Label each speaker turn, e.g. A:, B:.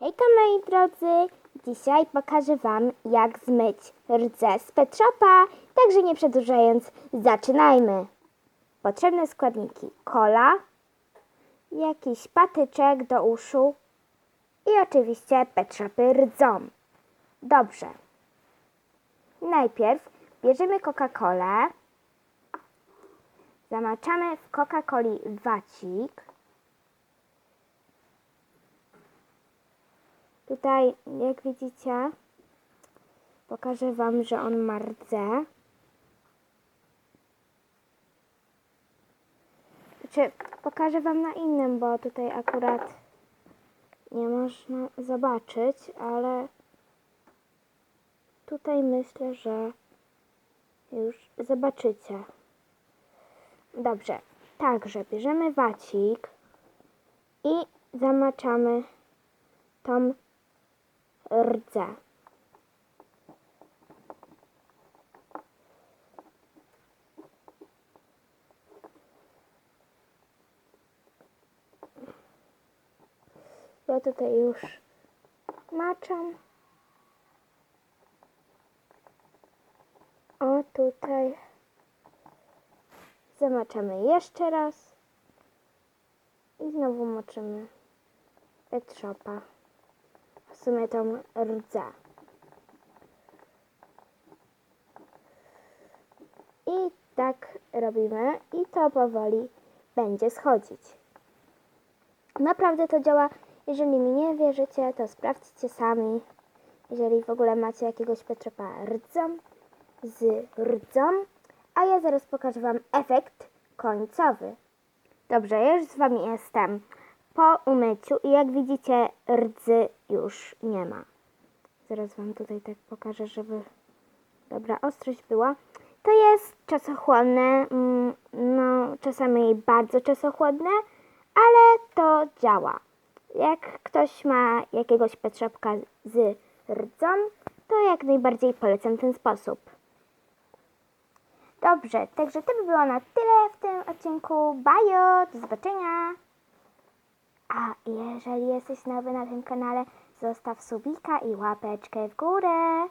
A: Hejka moi drodzy! Dzisiaj pokażę Wam jak zmyć rdze z Pet Shopa, także nie przedłużając zaczynajmy. Potrzebne składniki kola, jakiś patyczek do uszu i oczywiście Pet Shopy rdzą. Dobrze. Najpierw bierzemy Coca-Colę, zamaczamy w Coca-Coli wacik, Tutaj, jak widzicie, pokażę Wam, że on ma rdze. Znaczy, pokażę Wam na innym, bo tutaj akurat nie można zobaczyć, ale tutaj myślę, że już zobaczycie. Dobrze, także bierzemy wacik i zamaczamy tą rdze. Ja tutaj już maczam. O, tutaj zamaczamy jeszcze raz i znowu moczymy Pet Shopa sumie tą rdzę. I tak robimy i to powoli będzie schodzić. Naprawdę to działa. Jeżeli mi nie wierzycie, to sprawdźcie sami. Jeżeli w ogóle macie jakiegoś Petropa rdzą, z rdzą, a ja zaraz pokażę Wam efekt końcowy. Dobrze, ja już z Wami jestem po umyciu i jak widzicie rdzy już nie ma. Zaraz Wam tutaj tak pokażę, żeby dobra ostrość była. To jest czasochłonne, mm, no czasami bardzo czasochłodne, ale to działa. Jak ktoś ma jakiegoś petrzopka z rdzą, to jak najbardziej polecam ten sposób. Dobrze, także to by było na tyle w tym odcinku. Bajo, do zobaczenia! A jeżeli jesteś nowy na tym kanale, zostaw subika i łapeczkę w górę.